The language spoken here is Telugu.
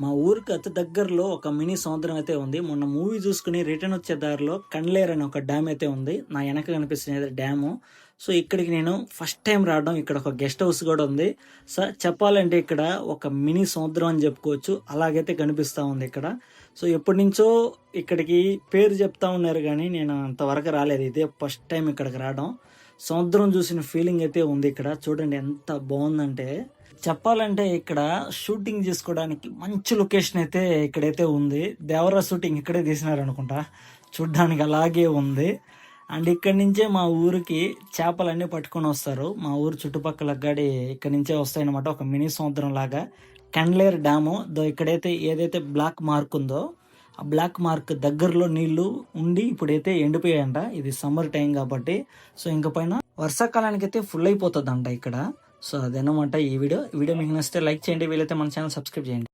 మా ఊరికి అతి దగ్గరలో ఒక మినీ సముద్రం అయితే ఉంది. మొన్న మూవీ చూసుకుని రిటర్న్ వచ్చే దారిలో కండ్లేర్ అని ఒక డ్యామ్ అయితే ఉంది. నా వెనక కనిపిస్తుంది డ్యాము. సో ఇక్కడికి నేను ఫస్ట్ టైం రావడం ఇక్కడ ఒక గెస్ట్ హౌస్ కూడా ఉంది. సో చెప్పాలంటే ఇక్కడ ఒక మినీ సముద్రం అని చెప్పుకోవచ్చు. అలాగైతే కనిపిస్తూ ఉంది ఇక్కడ. సో ఎప్పటి నుంచో ఇక్కడికి పేరు చెప్తా ఉన్నారు కానీ నేను అంతవరకు రాలేదు. ఇదే ఫస్ట్ టైం ఇక్కడికి రావడం. సముద్రం చూసిన ఫీలింగ్ అయితే ఉంది ఇక్కడ. చూడండి ఎంత బాగుందంటే చెప్పాలంటే ఇక్కడ షూటింగ్ చేసుకోవడానికి మంచి లొకేషన్ అయితే ఇక్కడైతే ఉంది. దేవరా షూటింగ్ ఇక్కడే తీసినారు అనుకుంటా చూడ్డానికి అలాగే ఉంది. అండ్ ఇక్కడి నుంచే మా ఊరికి చేపలన్నీ పట్టుకొని వస్తారు. మా ఊరు చుట్టుపక్కల గడి ఇక్కడి నుంచే వస్తాయన్నమాట. ఒక మినీ సముద్రం లాగా. కండ్లేర్ డ్యాము దో ఇక్కడైతే ఏదైతే బ్లాక్ మార్క్ ఉందో ఆ బ్లాక్ మార్క్ దగ్గరలో నీళ్ళు ఉండి ఇప్పుడైతే ఎండిపోయాయంట. ఇది సమ్మర్ టైం కాబట్టి. సో ఇంక పైన వర్షాకాలానికి అయితే ఫుల్ అయిపోతుందంట ఇక్కడ. సో అదనమాట ఈ వీడియో. ఈ వీడియో మీకు నచ్చితే లైక్ చేయండి. వీలైతే మన ఛానల్ సబ్స్క్రైబ్ చేయండి.